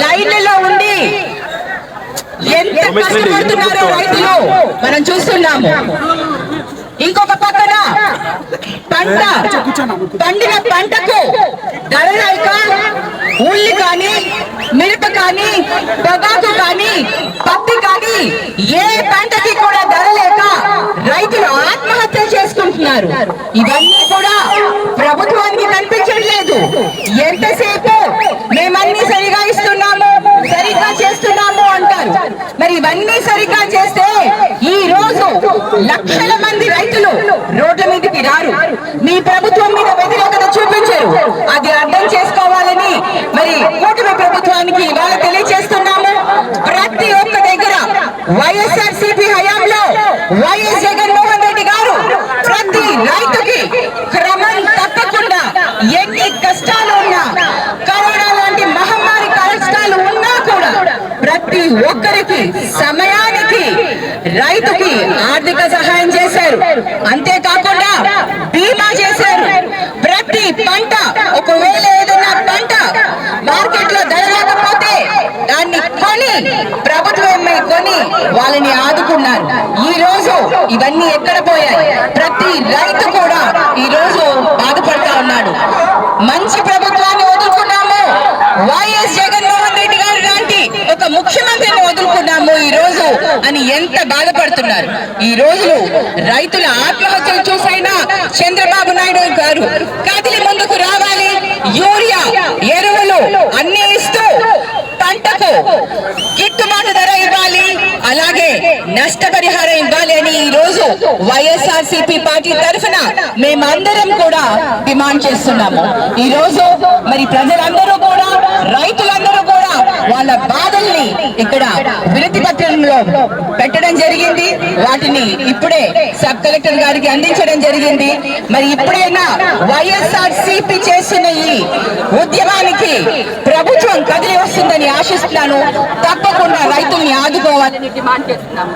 లైన్లలో ఉండి ఎంత కష్టపడుతున్నారో రైతులు మనం చూస్తున్నాము. ఇంకొక పక్కన పంట పండిన పంటకు ధర లేక ఉల్లి కానీ మిరప కానీ పొగాకు కానీ పత్తి కానీ ఏ పంటకి కూడా ధర లేక రైతులు ఆత్మహత్య చేసుకుంటున్నారు. ఇవన్నీ కూడా ప్రభుత్వానికి కనిపించట్లేదు. ఎంతసేపు మేమన్నీ సరిగా ఇస్తున్నాము సరిగ్గా చేస్తున్నాము అంటారు మరి ఇవన్నీ సరిగ్గా చేస్తే ఈ రోజు లక్షల మంది రైతులు రోడ్ల మీదకి రారు. మీ ప్రభుత్వం మీద వ్యతిరేకత చూపించరు. అది అర్థం చేసుకోవాలని మరి కూటమి ప్రభుత్వానికి ఇవాళ తెలియజేస్తున్నాము. ప్రతి ఒక్క దగ్గర వైఎస్ఆర్ సిపి హయాంలో వైఎస్ జగన్మోహన్ రెడ్డి గారు ప్రతి రైతుకి క్రమం తప్పకుండా ఎన్ని కష్టాలు ఉన్నా కరోనా లాంటి మహమ్మారి కష్టాలు ఉన్నా కూడా ప్రతి ఒక్కరికి సమయం రైతుకి ఆర్థిక సహాయం చేశారు. అంతేకాకుండా బీమా చేశారు. ప్రతి పంట ఒకవేళ ఏదైనా పంట మార్కెట్లో ధర లేకపోతే దాన్ని కొని ప్రభుత్వమే కొని వాళ్ళని ఆదుకున్నారు. ఈ రోజు ఇవన్నీ ఎక్కడ పోయాయి? ప్రతి రైతు కూడా ఈ రోజు బాధపడతా ఉన్నాడు. మంచి ప్రభుత్వం వదులుకున్నాము వైఎస్ జగన్మోహన్ రెడ్డి గారు లాంటి ఒక ముఖ్యమంత్రిని వదులుకున్నాము ఈ అని ఎంత బాధపడుతున్నారు? ఈ రోజులు రైతుల ఆత్మహత్యలు చూసైనా చంద్రబాబు నాయుడు గారు కదిలి ముందుకు రావాలి. యూరియా ఎరువులు అన్ని ఇస్తూ పంటకు గిట్టుబాటు ధర ఇవ్వాలి. అలాగే నష్టపరిహారం ఇవ్వాలి అని ఈ రోజు వైఎస్ఆర్ సిపి పార్టీ తరఫున మేమందరం కూడా డిమాండ్ చేస్తున్నాము. ఈ రోజు మరి ప్రజలందరూ కూడా రైతులందరూ కూడా ఇక్కడ వినతి పత్రంలో పెట్టడం జరిగింది. వాటిని ఇప్పుడే సబ్ కలెక్టర్ గారికి అందించడం జరిగింది. మరి ఇప్పుడైనా వైఎస్ఆర్ సిపి చేస్తున్న ఈ ఉద్యమానికి ప్రభుత్వం కదిలి వస్తుందని ఆశిస్తున్నాను. తప్పకుండా రైతుల్ని ఆదుకోవాలని డిమాండ్ చేస్తున్నాము